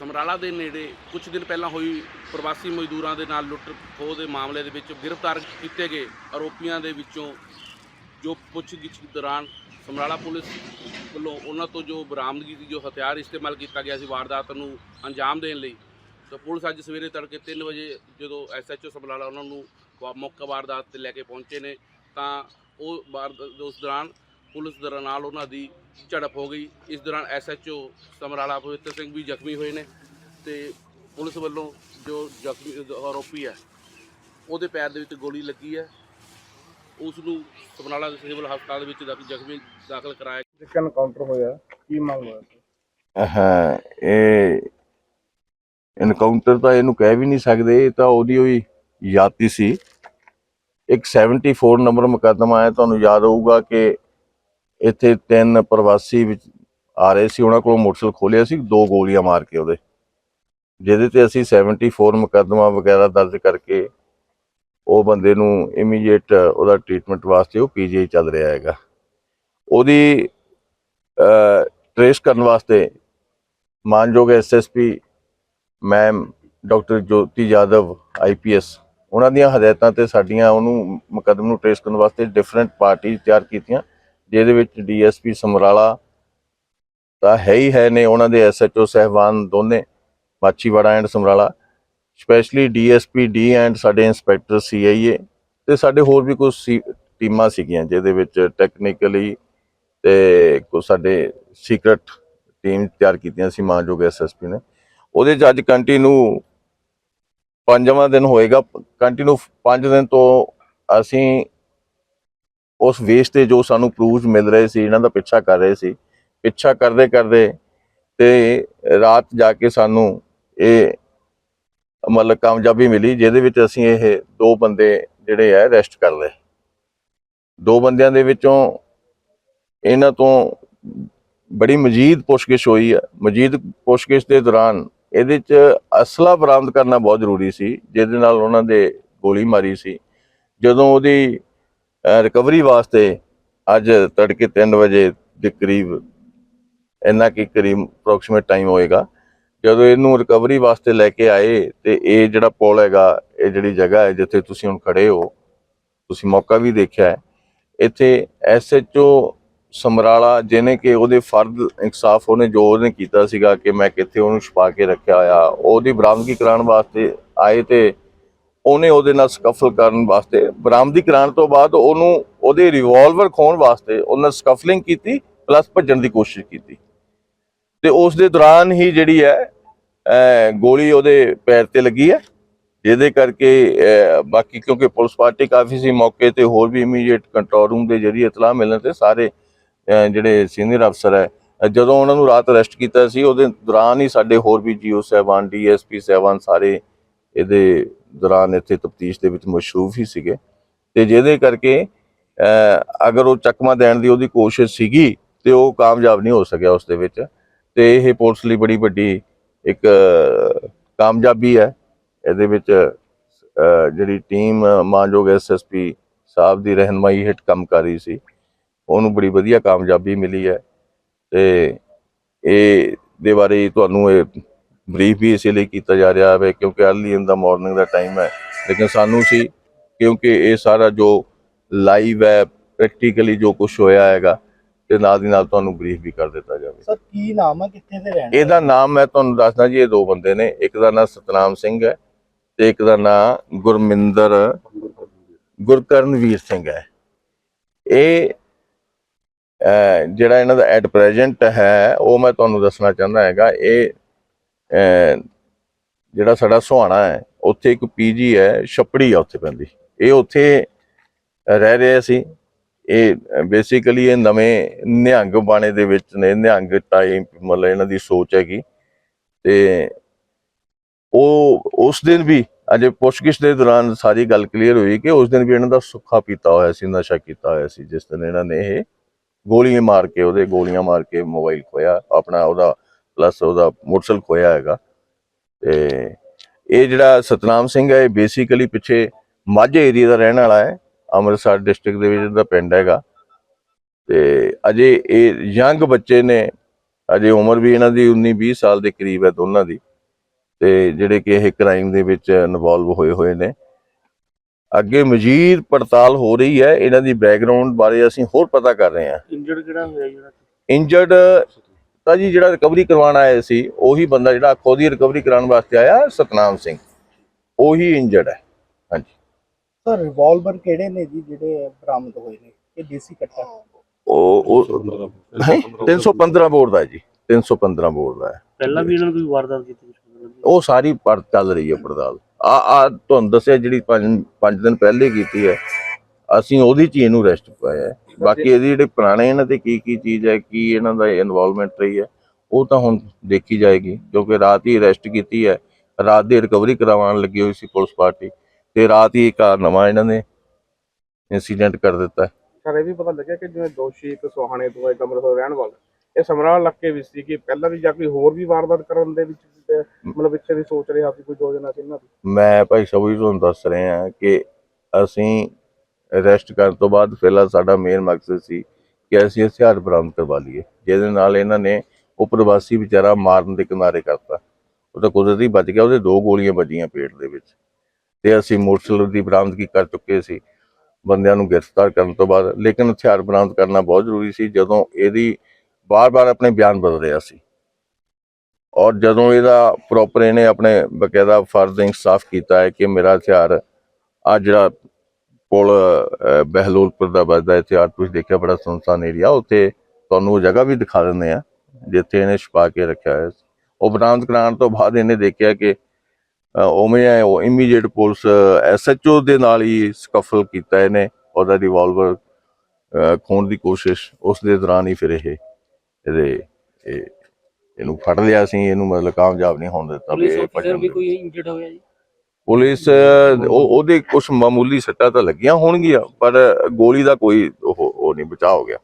ਸਮਰਾਲਾ ਦੇ ਨੇੜੇ ਕੁਝ ਦਿਨ ਪਹਿਲਾਂ ਹੋਈ ਪ੍ਰਵਾਸੀ ਮਜ਼ਦੂਰਾਂ ਦੇ ਨਾਲ ਲੁੱਟ ਖੋਹ ਦੇ ਮਾਮਲੇ ਦੇ ਵਿੱਚ ਗ੍ਰਿਫਤਾਰ ਕੀਤੇ ਗਏ ਆਰੋਪੀਆਂ ਦੇ ਵਿੱਚੋਂ ਜੋ ਪੁੱਛਗਿੱਛ ਦੌਰਾਨ ਸਮਰਾਲਾ ਪੁਲਿਸ ਵੱਲੋਂ ਉਹਨਾਂ ਤੋਂ ਜੋ ਬਰਾਮਦਗੀ ਦੀ ਜੋ ਹਥਿਆਰ ਇਸਤੇਮਾਲ ਕੀਤਾ ਗਿਆ ਸੀ ਵਾਰਦਾਤ ਨੂੰ ਅੰਜਾਮ ਦੇਣ ਲਈ, ਤਾਂ ਪੁਲਿਸ ਅੱਜ ਸਵੇਰੇ ਤੜਕੇ 3 ਵਜੇ ਜਦੋਂ ਐਸਐਚਓ ਸਮਰਾਲਾ ਉਹਨਾਂ ਨੂੰ ਮੌਕਾ ਵਾਰਦਾਤ ਤੇ ਲੈ ਕੇ ਪਹੁੰਚੇ ਨੇ, ਤਾਂ ਉਹ ਵਾਰਦਾਤ ਉਸ ਦੌਰਾਨ ਪੁਲਿਸ ਦੇ ਨਾਲ ਉਹਨਾਂ ਦੀ ਝੜਪ ਹੋ ਗਈ। ਇਸ ਦੌਰਾਨ ਐਸਐਚਓ ਸਮਰਾਲਾ ਪਵਿੱਤਰ ਸਿੰਘ ਵੀ ਜ਼ਖਮੀ ਹੋਏ ਨੇ ਤੇ ਪੁਲਿਸ ਵੱਲੋਂ ਜੋ ਜ਼ਖਮੀ ਆਰੋਪੀ ਹੈ ਉਹਦੇ ਪੈਰ ਦੇ ਵਿੱਚ ਗੋਲੀ ਲੱਗੀ ਹੈ। ਉਸ ਨੂੰ ਸਮਰਾਲਾ ਦੇ ਸਿਵਲ ਹਸਪਤਾਲ ਦੇ ਵਿੱਚ ਦਾਖਲ ਜ਼ਖਮੀ ਦਾਖਲ ਕਰਾਇਆ ਇੱਕ ਐਨਕਾਊਂਟਰ ਹੋਇਆ? ਕੀ ਮਾਮਲਾ ਹੈ ਹਾਂ ਇਹ ਐਨਕਾਊਂਟਰ ਤਾਂ ਇਹਨੂੰ ਕਹਿ ਵੀ ਨਹੀਂ ਸਕਦੇ ਇਹ ਤਾਂ ਉਹਦੀ ਹੋਈ ਯਾਤੀ ਸੀ। ਇੱਕ 74 ਨੰਬਰ ਮੁਕੱਦਮਾ ਹੈ ਤੁਹਾਨੂੰ ਯਾਦ ਹੋਊਗਾ ਕਿ ਇੱਥੇ ਤਿੰਨ ਪ੍ਰਵਾਸੀ ਵਿੱਚ ਆ ਰਹੇ ਸੀ, ਉਹਨਾਂ ਕੋਲੋਂ ਮੋਟਰਸਾਈਕਲ ਖੋਲਿਆ ਸੀ, ਦੋ ਗੋਲੀਆਂ ਮਾਰ ਕੇ ਉਹਦੇ। ਜਿਹਦੇ ਤੇ ਅਸੀਂ 74 ਮੁਕੱਦਮਾ ਵਗੈਰਾ ਦਰਜ ਕਰਕੇ ਉਹ ਬੰਦੇ ਨੂੰ ਇਮੀਡੀਏਟ ਉਹਦਾ ਟ੍ਰੀਟਮੈਂਟ ਵਾਸਤੇ ਉਹ ਪੀਜੀ ਚੱਲ ਰਿਹਾ ਹੈਗਾ। ਉਹਦੀ ਟ੍ਰੇਸ ਕਰਨ ਵਾਸਤੇ ਮਾਨਯੋਗ SSP ma'am doctor Jyoti Yadav IPS ਉਹਨਾਂ ਦੀਆਂ ਹਦਾਇਤਾਂ ਤੇ ਸਾਡੀਆਂ ਉਹਨੂੰ ਮੁਕੱਦਮੇ ਨੂੰ ਟ੍ਰੇਸ ਕਰਨ ਵਾਸਤੇ ਡਿਫਰੈਂਟ ਪਾਰਟੀ ਤਿਆਰ ਕੀਤੀਆਂ। ਜਿਹਦੇ ਵਿੱਚ ਡੀਐਸਪੀ ਸਮਰਾਲਾ ਤਾਂ ਹੈ ਹੀ ਹੈ ਨੇ, ਉਹਨਾਂ ਦੇ ਐਸਐਚਓ ਸਹਿਬਾਨ ਦੋਨੇ Machhiwara and Samrala. Specially DSP D and ਸਾਡੇ ਇੰਸਪੈਕਟਰ, ਸੀਆਈਏ ਤੇ ਸਾਡੇ ਹੋਰ ਵੀ ਕੁਝ ਟੀਮਾਂ ਸੀਗੀਆਂ ਜਿਹਦੇ ਵਿੱਚ ਟੈਕਨੀਕਲੀ ਤੇ ਕੁਝ ਸਾਡੇ ਸੀਕ੍ਰੇਟ ਟੀਮ ਤਿਆਰ ਕੀਤੀਆਂ ਸੀ, ਮਾਨਯੋਗ ਐਸਐਸਪੀ ਨੇ। ਉਹਦੇ ਚ ਅੱਜ ਕੰਟੀਨਿਊ ਪੰਜਵਾਂ ਦਿਨ ਹੋਏਗਾ ਕੰਟੀਨਿਊ 5 ਦਿਨ ਤੋਂ ਅਸੀਂ ਉਸ ਵੇਸ ਤੇ ਜੋ ਸਾਨੂੰ ਪ੍ਰੂਫ ਮਿਲ ਰਹੇ ਸੀ, ਇਹਨਾਂ ਦਾ ਪਿੱਛਾ ਕਰ ਰਹੇ ਸੀ। ਪਿੱਛਾ ਕਰਦੇ ਕਰਦੇ ਤੇ ਰਾਤ ਜਾ ਕੇ ਸਾਨੂੰ ਇਹ ਮਤਲਬ ਕਾਮਯਾਬੀ ਮਿਲੀ, ਜਿਹਦੇ ਵਿੱਚ ਅਸੀਂ ਇਹ ਦੋ ਬੰਦੇ ਜਿਹੜੇ ਆ ਅਰੈਸਟ ਕਰ ਲਏ। ਦੋ ਬੰਦਿਆਂ ਦੇ ਵਿੱਚੋਂ ਇਹਨਾਂ ਤੋਂ ਬੜੀ ਮਜੀਦ ਪੁੱਛਗਿੱਛ ਹੋਈ ਹੈ ਮਜੀਦ ਪੁੱਛਗਿੱਛ ਦੇ ਦੌਰਾਨ ਇਹਦੇ ਚ ਅਸਲਾ ਬਰਾਮਦ ਕਰਨਾ ਬਹੁਤ ਜ਼ਰੂਰੀ ਸੀ, ਜਿਹਦੇ ਨਾਲ ਉਹਨਾਂ ਦੇ ਗੋਲੀ ਮਾਰੀ ਸੀ। ਜਦੋਂ ਉਹਦੀ ਰਿਕਵਰੀ ਵਾਸਤੇ ਅੱਜ ਤੜਕੇ 3 ਵਜੇ ਦੇ ਕਰੀਬ ਇੰਨਾ ਕੀ ਕਰੀਬ ਅਪਰੋਕਸੀਮੇਟ ਟਾਈਮ ਹੋਏਗਾ। ਜਦੋਂ ਇਹਨੂੰ ਰਿਕਵਰੀ ਵਾਸਤੇ ਲੈ ਕੇ ਆਏ ਤੇ ਇਹ ਜਿਹੜਾ ਪੁਲ ਹੈਗਾ, ਇਹ ਜਿਹੜੀ ਜਗ੍ਹਾ ਹੈ ਜਿੱਥੇ ਤੁਸੀਂ ਹੁਣ ਖੜੇ ਹੋ, ਤੁਸੀਂ ਮੌਕਾ ਵੀ ਦੇਖਿਆ ਹੈ। ਇੱਥੇ ਐਸਐਚਓ ਸਮਰਾਲਾ ਜਿਹਨੇ ਕਿ ਉਹਦੇ ਫਰਦ ਇਨਸਾਫ ਉਹਨੇ ਜੋ ਉਹਨੇ ਕੀਤਾ ਸੀਗਾ ਕਿ ਮੈਂ ਕਿੱਥੇ ਉਹਨੂੰ ਛੁਪਾ ਕੇ ਰੱਖਿਆ ਹੋਇਆ। ਉਹਦੀ ਬਰਾਮਦਗੀ ਕਰਾਉਣ ਵਾਸਤੇ ਆਏ ਤੇ ਉਹਨੇ ਉਹਦੇ ਨਾਲ ਸਕਫਲ ਕਰਨ ਵਾਸਤੇ, ਬਰਾਮਦੀ ਕਰਾਉਣ ਤੋਂ ਬਾਅਦ ਉਹਨੂੰ ਉਹਦੇ ਰਿਵਾਲਵਰ ਖੋਣ ਵਾਸਤੇ ਉਹਨਾਂ ਸਕਫਲਿੰਗ ਕੀਤੀ ਪਲੱਸ ਭੱਜਣ ਦੀ ਕੋਸ਼ਿਸ਼ ਕੀਤੀ। ਤੇ ਉਸ ਦੇ ਦੌਰਾਨ ਹੀ ਜਿਹੜੀ ਹੈ ਗੋਲੀ ਉਹਦੇ ਪੈਰ ਤੇ ਲੱਗੀ ਹੈ। ਜਿਹਦੇ ਕਰਕੇ ਬਾਕੀ ਕਿਉਂਕਿ ਪੁਲਿਸ ਪਾਰਟੀ ਕਾਫੀ ਸੀ, ਮੌਕੇ ਤੇ ਹੋਰ ਵੀ ਇਮੀਡੀਏਟ ਕੰਟਰੋਲ ਰੂਮ ਦੇ ਜਰੀਏ ਇਤਲਾਹ ਮਿਲਣ ਤੇ ਸਾਰੇ ਜਿਹੜੇ ਸੀਨੀਅਰ ਅਫਸਰ ਹੈ, ਜਦੋਂ ਉਹਨਾਂ ਨੂੰ ਰਾਤ ਅਰੈਸਟ ਕੀਤਾ ਸੀ, ਉਹਦੇ ਦੌਰਾਨ ਹੀ ਸਾਡੇ ਹੋਰ ਵੀ ਜੀਓ ਸਾਹਿਬਾਨ, ਡੀਐਸਪੀ ਸਾਹਿਬਾਨ ਸਾਰੇ ਇਹਦੇ ਦੌਰਾਨ ਇੱਥੇ ਤਫਤੀਸ਼ ਦੇ ਵਿੱਚ ਮਸ਼ਰੂਫ ਹੀ ਸੀਗੇ। ਤੇ ਜਿਹਦੇ ਕਰਕੇ ਅਗਰ ਉਹ ਚੱਕਮਾ ਦੇਣ ਦੀ ਉਹਦੀ ਕੋਸ਼ਿਸ਼ ਸੀਗੀ ਤੇ ਉਹ ਕਾਮਯਾਬ ਨਹੀਂ ਹੋ ਸਕਿਆ ਉਸ ਦੇ ਵਿੱਚ। ਤੇ ਇਹ ਪੁਲਿਸ ਲਈ ਬੜੀ ਵੱਡੀ ਇੱਕ ਕਾਮਯਾਬੀ ਹੈ। ਇਹਦੇ ਵਿੱਚ ਜਿਹੜੀ ਟੀਮ ਮਾਨਯੋਗ ਐਸਐਸਪੀ ਸਾਹਿਬ ਦੀ ਰਹਿਨਮਾਈ ਹੇਠ ਕੰਮ ਕਰ ਰਹੀ ਸੀ, ਉਹਨੂੰ ਬੜੀ ਵਧੀਆ ਕਾਮਯਾਬੀ ਮਿਲੀ ਹੈ। ਤੇ ਇਹ ਦੇ ਬਾਰੇ ਤੁਹਾਨੂੰ ਇਹ ਬਰੀਫ ਵੀ ਇਸੇ ਲਈ ਕੀਤਾ ਜਾ ਰਿਹਾ ਹੈ ਕਿਉਂਕਿ ਅਰਲੀ ਇਨ ਦਾ ਮਾਰਨਿੰਗ ਦਾ ਟਾਈਮ ਹੈ। ਲੇਕਿਨ ਸਾਨੂੰ ਸੀ ਕਿਉਂਕਿ ਇਹ ਸਾਰਾ ਜੋ ਲਾਈਵ ਹੈ ਪ੍ਰੈਕਟੀਕਲੀ ਜੋ ਕੁਝ ਹੋਇਆ ਹੈਗਾ ਤੇ ਨਾਲ ਦੀ ਨਾਲ ਤੁਹਾਨੂੰ ਬਰੀਫ ਵੀ ਕਰ ਦਿੱਤਾ ਜਾਵੇ। ਸਰ ਕੀ ਨਾਮ ਹੈ? ਕਿੱਥੇ ਦੇ ਰਹਿਣ ਇਹਦਾ ਨਾਮ ਮੈਂ ਤੁਹਾਨੂੰ ਦੱਸਦਾ ਜੀ ਇਹ ਦੋ ਬੰਦੇ ਨੇ। ਇੱਕ ਦਾ ਨਾਮ ਸਤਨਾਮ ਸਿੰਘ ਹੈ ਤੇ ਇੱਕ ਦਾ ਨਾਮ ਗੁਰਮਿੰਦਰ ਗੁਰਕਰਨਵੀਰ ਸਿੰਘ ਹੈ। ਇਹ ਜਿਹੜਾ ਇਹਨਾਂ ਦਾ ਐਟ ਪ੍ਰੈਜ਼ੈਂਟ ਹੈ ਉਹ ਮੈਂ ਤੁਹਾਨੂੰ ਦੱਸਣਾ ਚਾਹੁੰਦਾ ਹੈਗਾ ਇਹ ਜਿਹੜਾ ਸਾਡਾ ਸੁਹਾਣਾ ਹੈ, ਉੱਥੇ ਇੱਕ ਪੀਜੀ ਹੈ, ਛਪੜੀ ਆ ਉੱਥੇ ਪੈਂਦੀ। ਇਹ ਉੱਥੇ ਰਹਿ ਰਹੇ ਸੀ। ਇਹ ਬੇਸਿਕਲੀ ਇਹ ਨਵੇਂ ਨਿਹੰਗ ਬਾਣੇ ਦੇ ਵਿੱਚ ਨੇ, ਨਿਹੰਗ ਟਾਈਪ ਮਤਲਬ ਇਹਨਾਂ ਦੀ ਸੋਚ ਹੈਗੀ। ਤੇ ਉਹ, ਉਸ ਦਿਨ ਵੀ, ਅਜੇ ਪੁੱਛਗਿੱਛ ਦੇ ਦੌਰਾਨ ਸਾਰੀ ਗੱਲ ਕਲੀਅਰ ਹੋਈ ਕਿ ਉਸ ਦਿਨ ਵੀ ਇਹਨਾਂ ਦਾ ਸੁੱਖਾ ਪੀਤਾ ਹੋਇਆ ਸੀ, ਨਸ਼ਾ ਕੀਤਾ ਹੋਇਆ ਸੀ, ਜਿਸ ਦਿਨ ਇਹਨਾਂ ਨੇ ਇਹ ਗੋਲੀਆਂ ਮਾਰ ਕੇ, ਉਹਦੇ ਗੋਲੀਆਂ ਮਾਰ ਕੇ ਮੋਬਾਈਲ ਖੋਇਆ, ਆਪਣਾ ਉਹਦਾ ਪਲੱਸ ਉਹਦਾ ਮੋਟਰਸਾਈਕਲ ਖੋਇਆ ਹੈਗਾ। ਤੇ ਇਹ ਜਿਹੜਾ ਸਤਨਾਮ ਸਿੰਘ ਹੈ ਇਹ ਬੇਸਿਕਲੀ ਪਿੱਛੇ ਮਾਝੇ ਏਰੀਆ ਦਾ ਰਹਿਣ ਵਾਲਾ ਹੈ। ਅੰਮ੍ਰਿਤਸਰ ਡਿਸਟ੍ਰਿਕਟ ਦੇ ਵਿੱਚ ਇਹਦਾ ਪਿੰਡ ਹੈਗਾ। ਤੇ ਅਜੇ ਇਹ ਯੰਗ ਬੱਚੇ ਨੇ ਅਜੇ ਉਮਰ ਵੀ ਇਹਨਾਂ ਦੀ 19 20 ਸਾਲ ਦੇ ਕਰੀਬ ਹੈ ਦੋਨਾਂ ਦੀ। ਤੇ ਜਿਹੜੇ ਕਿ ਇਹ ਕ੍ਰਾਈਮ ਦੇ ਵਿੱਚ ਇਨਵੋਲਵ ਹੋਏ ਹੋਏ ਨੇ। ਅੱਗੇ ਮਜ਼ੀਦ ਪੜਤਾਲ ਹੋ ਰਹੀ ਹੈ। ਇਹਨਾਂ ਦੀ ਬੈਕਗ੍ਰਾਉਂਡ ਬਾਰੇ ਅਸੀਂ ਹੋਰ ਪਤਾ ਕਰ ਰਹੇ ਹਾਂ। ਇੰਜਰਡ ਕਿਹੜਾ ਹੋਇਆ ਜਿਹੜਾ? ਇੰਜਰਡ ਤਾਂ ਜੀ ਜਿਹੜਾ ਰਿਕਵਰੀ ਕਰਵਾਉਣ ਆਇਆ ਸੀ ਉਹੀ ਬੰਦਾ ਜਿਹੜਾ ਖੁਦ ਹੀ ਰਿਕਵਰੀ ਕਰਾਉਣ ਵਾਸਤੇ ਆਇਆ ਸਤਨਾਮ ਸਿੰਘ। ਉਹੀ ਇੰਜਰਡ ਹੈ। ਹਾਂਜੀ। ਸਰ ਰਿਵਾਲਵਰ ਕਿਹੜੇ ਨੇ ਜੀ ਜਿਹੜੇ ਬਰਾਮਦ ਹੋਏ ਨੇ? ਇਹ ਦੇਸੀ ਕੱਟਾ ਉਹ ਉਹ ਹੈਂ? 315 ਬੋਰਡ ਦਾ ਹੈ ਜੀ। 315 ਬੋਰਡ ਦਾ ਹੈ। ਪਹਿਲਾਂ ਵੀ ਇਹਨਾਂ ਨੂੰ ਕੋਈ ਵਾਰਦਾਤ ਕੀਤੀ ਉਹ ਸਾਰੀ ਪਰ ਚੱਲ ਰਹੀ ਹੈ ਪੜਤਾਲ। ਆ ਆ ਤੁਹਾਨੂੰ ਦੱਸਿਆ ਜਿਹੜੀ 5 5 ਦਿਨ ਪਹਿਲੇ ਕੀਤੀ ਹੈ। ਅਸੀਂ ਉਹਦੀ ਚ ਇਹਨੂੰ ਰੈਸਟ ਪਾਇਆ ਹੈ। ਬਾਕੀ ਇਹਦੀ ਜਿਹੜੇ ਪੁਰਾਣੇ ਇਹਨਾਂ ਤੇ ਕੀ ਕੀ ਚੀਜ਼ ਹੈ ਕੀ ਇਹਨਾਂ ਦਾ ਇਨਵੋਲਵਮੈਂਟ ਰਹੀ ਹੈ ਉਹ ਤਾਂ ਹੁਣ ਦੇਖੀ ਜਾਏਗੀ ਕਿਉਂਕਿ ਰਾਤ ਹੀ ਅਰੈਸਟ ਕੀਤੀ ਹੈ ਰਾਤ ਦੀ ਰਿਕਵਰੀ ਕਰਵਾਉਣ ਲੱਗੀ ਹੋਈ ਸੀ ਪੁਲਿਸ ਪਾਰਟੀ ਤੇ ਰਾਤ ਹੀ ਇੱਕ ਨਵਾਂ ਇਹਨਾਂ ਨੇ ਇਨਸੀਡੈਂਟ ਕਰ ਦਿੱਤਾ। ਸਰ ਇਹ ਵੀ ਪਤਾ ਲੱਗਿਆ ਕਿ ਜਿਵੇਂ ਦੋਸ਼ੀ ਇੱਕ ਸੁਹਾਣੇ ਤੋਂ ਇੱਕ ਅੰਮ੍ਰਿਤਸਰ ਰਹਿਣ ਵਾਲਾ ਇਹ ਸਮਰਾਲਾ ਇਲਾਕੇ ਵਿੱਚ ਸੀ ਕਿ ਪਹਿਲਾਂ ਵੀ ਜਾਂ ਕੋਈ ਹੋਰ ਵੀ ਵਾਰਦਾਤ ਕਰਨ ਦੇ ਵਿੱਚ ਮਤਲਬ ਪਿੱਛੇ ਦੀ ਸੋਚ ਰਿਹਾ ਸੀ ਕੋਈ ਯੋਜਨਾ ਸੀ ਇਹਨਾਂ ਦੀ ਮੈਂ ਭਾਈ ਸਭੀ ਤੁਹਾਨੂੰ ਦੱਸ ਰਹੇ ਹਾਂ ਕਿ ਅਸੀਂ ਅਰੈਸਟ ਕਰਨ ਤੋਂ ਬਾਅਦ ਫਿਲਹਾਲ ਸਾਡਾ ਮੇਨ ਮਕਸਦ ਸੀ ਕਿ ਅਸੀਂ ਹਥਿਆਰ ਬਰਾਮਦ ਕਰਵਾ ਲਈਏ, ਜਿਹਦੇ ਨਾਲ ਇਹਨਾਂ ਨੇ ਉਹ ਪ੍ਰਵਾਸੀ ਵਿਚਾਰਾ ਮਾਰਨ ਦੇ ਕਿਨਾਰੇ ਕਰਤਾ। ਉਹ ਤਾਂ ਕੁਦਰਤੀ ਬਚ ਗਿਆ, ਉਹਦੇ ਦੋ ਗੋਲੀਆਂ ਵੱਜੀਆਂ ਪੇਟ ਦੇ ਵਿੱਚ। ਤੇ ਅਸੀਂ ਮੋਟਰਸਾਈਕਲ ਦੀ ਬਰਾਮਦਗੀ ਕਰ ਚੁੱਕੇ ਸੀ, ਬੰਦਿਆਂ ਨੂੰ ਗ੍ਰਿਫਤਾਰ ਕਰਨ ਤੋਂ ਬਾਅਦ। ਲੇਕਿਨ ਹਥਿਆਰ ਬਰਾਮਦ ਕਰਨਾ ਬਹੁਤ ਜ਼ਰੂਰੀ ਸੀ, ਜਦੋਂ ਇਹਦੀ ਬਾਰ-ਬਾਰ ਆਪਣੇ ਬਿਆਨ ਬਦਲ ਰਿਹਾ ਸੀ। ਔਰ ਜਦੋਂ ਇਹਦਾ ਪ੍ਰੋਪਰ ਇਹਨੇ ਆਪਣੇ ਬਕਾਇਦਾ ਫਰਜ਼ ਇਨਸਾਫ ਕੀਤਾ ਹੈ ਕਿ ਮੇਰਾ ਹਥਿਆਰ ਆ ਜਿਹੜਾ ਪੁਲ ਅਹ, ਬਹਿਲੋਲਪੁਰ ਦਾ ਵੱਜਦਾ ਹੈ ਹਥਿਆਰ ਤੁਸੀਂ ਦੇਖਿਆ ਬੜਾ ਸੁਨਸਾਨ ਏਰੀਆ ਉੱਥੇ ਤੁਹਾਨੂੰ ਉਹ ਜਗ੍ਹਾ ਵੀ ਦਿਖਾ ਦਿੰਦੇ ਆ ਜਿੱਥੇ ਇਹਨੇ ਛੁਪਾ ਕੇ ਰੱਖਿਆ ਹੈ ਉਹ ਬਰਾਮਦ ਕਰਾਉਣ ਤੋਂ ਬਾਅਦ ਇਹਨੇ ਦੇਖਿਆ ਕਿ ਉਵੇਂ ਹੈ ਉਹ ਇਮੀਡੀਏਟ ਪੁਲਿਸ ਐਸਐਚਓ ਦੇ ਨਾਲ ਹੀ ਸਕਫਲ ਕੀਤਾ ਇਹਨੇ ਉਹਦਾ ਰਿਵਾਲਵਰ ਖੋਣ ਦੀ ਕੋਸ਼ਿਸ਼ ਉਸ ਦੇ ਦੌਰਾਨ ਹੀ ਫਿਰ ਇਹ ਇਹਦੇ ਇਹ ਇਹਨੂੰ ਫੜ ਲਿਆ ਸੀ ਇਹਨੂੰ ਮਤਲਬ ਕਾਮਯਾਬ ਨਹੀਂ ਹੋਣ ਦਿੱਤਾ ਵੀ ਇਹ ਦੇ ਕੋਈ ਇੰਜਰਡ ਹੋਇਆ ਜੀ? ਪੁਲਿਸ ਉਹਦੇ ਕੁਝ ਮਾਮੂਲੀ ਸੱਟਾਂ ਤਾਂ ਲੱਗੀਆਂ ਹੋਣਗੀਆਂ, ਪਰ ਗੋਲੀ ਦਾ ਕੋਈ ਉਹ ਉਹ ਨਹੀਂ, ਬਚਾਅ ਹੋ ਗਿਆ।